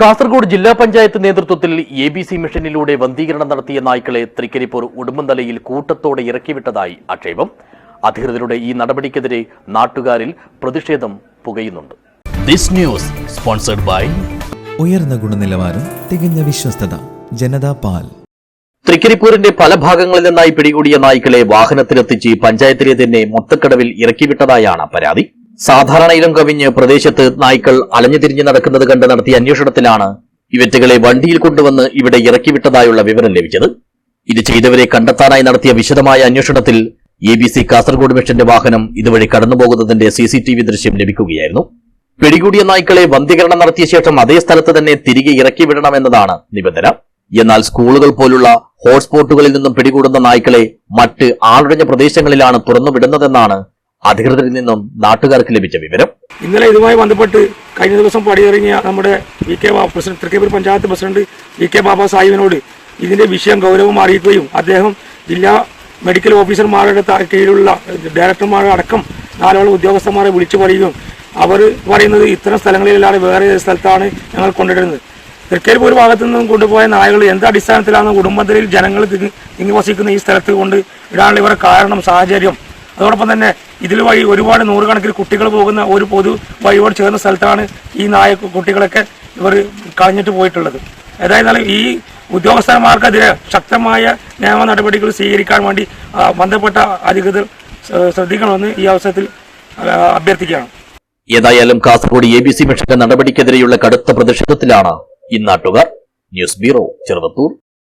കാസർഗോഡ് ജില്ലാ പഞ്ചായത്ത് നേതൃത്വത്തിൽ A B C മിഷനിലൂടെ വന്ധീകരണം നടത്തിയ നായ്ക്കളെ തൃക്കരിപ്പൂർ ഉടുമ്പന്തലയിൽ കൂട്ടത്തോടെ ഇറക്കിവിട്ടതായി ആക്ഷേപം. അധികൃതരുടെ ഈ നടപടിക്കെതിരെ നാട്ടുകാരിൽ പ്രതിഷേധം പുകയുന്നുണ്ട്. ദിസ് ന്യൂസ് സ്പോൺസർഡ് ബൈ ഉയർന്ന ഗുണനിലവാരം തികഞ്ഞ വിശ്വസ്തത ജനതാ പാൽ. തൃക്കരിപ്പൂരിന്റെ പല ഭാഗങ്ങളിൽ നിന്നായി പിടികൂടിയ നായ്ക്കളെ വാഹനത്തിലെത്തിച്ച് പഞ്ചായത്തിലെ തന്നെ മൊത്തക്കടവിൽ ഇറക്കിവിട്ടതായാണ് പരാതി. സാധാരണ ഇനം കവിഞ്ഞ് പ്രദേശത്ത് നായ്ക്കൾ അലഞ്ഞുതിരിഞ്ഞ് നടക്കുന്നത് കണ്ട് നടത്തിയ അന്വേഷണത്തിലാണ് ഇവറ്റുകളെ വണ്ടിയിൽ കൊണ്ടുവന്ന് ഇവിടെ ഇറക്കിവിട്ടതായുള്ള വിവരം ലഭിച്ചത്. ഇത് ചെയ്തവരെ കണ്ടെത്താനായി നടത്തിയ വിശദമായ അന്വേഷണത്തിൽ എ ബി സി കാസർഗോഡ് മിഷന്റെ വാഹനം ഇതുവഴി കടന്നുപോകുന്നതിന്റെ സി സി ടി വി ദൃശ്യം ലഭിക്കുകയായിരുന്നു. പിടികൂടിയ നായ്ക്കളെ വന്ധീകരണം നടത്തിയ ശേഷം അതേ സ്ഥലത്ത് തന്നെ തിരികെ ഇറക്കി വിടണമെന്നതാണ് നിബന്ധന. എന്നാൽ സ്കൂളുകൾ പോലുള്ള ഹോട്ട്സ്പോട്ടുകളിൽ നിന്നും പിടികൂടുന്ന നായ്ക്കളെ മറ്റ് ആളുടഞ്ഞ പ്രദേശങ്ങളിലാണ് തുറന്നുവിടുന്നതെന്നാണ് അധികൃതരിൽ നിന്നും നാട്ടുകാർക്ക് ലഭിച്ച വിവരം. ഇന്നലെ ഇതുമായി ബന്ധപ്പെട്ട് കഴിഞ്ഞ ദിവസം പടിയിറങ്ങിയ നമ്മുടെ V K president Thrikkeppur panchayat president V K Baba സാഹിബിനോട് ഇതിന്റെ വിഷയം ഗൗരവം അറിയിക്കുകയും അദ്ദേഹം ജില്ലാ മെഡിക്കൽ ഓഫീസർമാരുടെ കീഴിലുള്ള ഡയറക്ടർമാരുടെ അടക്കം നാലോളം ഉദ്യോഗസ്ഥന്മാരെ വിളിച്ചു പറയുകയും അവർ പറയുന്നത് ഇത്തരം സ്ഥലങ്ങളിലല്ലാതെ വേറെ സ്ഥലത്താണ് ഞങ്ങൾ കൊണ്ടിടുന്നത് തൃക്കരിപ്പൂർ ഭാഗത്തു നിന്നും കൊണ്ടുപോയ നായകൾ എന്ത് അടിസ്ഥാനത്തിലാണ് കുടുംബത്തിൽ ജനങ്ങൾ തിങ്ങി വസിക്കുന്ന ഈ സ്ഥലത്ത് കൊണ്ട് ഇടാനുള്ള ഇവരുടെ കാരണം സാഹചര്യം അതോടൊപ്പം തന്നെ ഇതിൽ വഴി ഒരുപാട് നൂറുകണക്കിന് കുട്ടികൾ പോകുന്ന ഒരു പൊതു വഴിയോട് ചേർന്ന സ്ഥലത്താണ് ഈ നായ കുട്ടികളൊക്കെ ഇവർ കളഞ്ഞിട്ട് പോയിട്ടുള്ളത്. ഏതായിരുന്നാലും ഈ ഉദ്യോഗസ്ഥന്മാർക്കെതിരെ ശക്തമായ നിയമ നടപടികൾ സ്വീകരിക്കാൻ വേണ്ടി ബന്ധപ്പെട്ട അധികൃതർ ശ്രദ്ധിക്കണമെന്ന് ഈ അവസരത്തിൽ അഭ്യർത്ഥിക്കുകയാണ്. ഏതായാലും കാസർഗോഡ് എ ബി സി മിഷന്റെ നടപടിക്കെതിരെയുള്ള കടുത്ത പ്രതിഷേധത്തിലാണ് ഇന്നാട്ടുകാർ ന്യൂസ് ബ്യൂറോ ചെറുവത്തൂർ.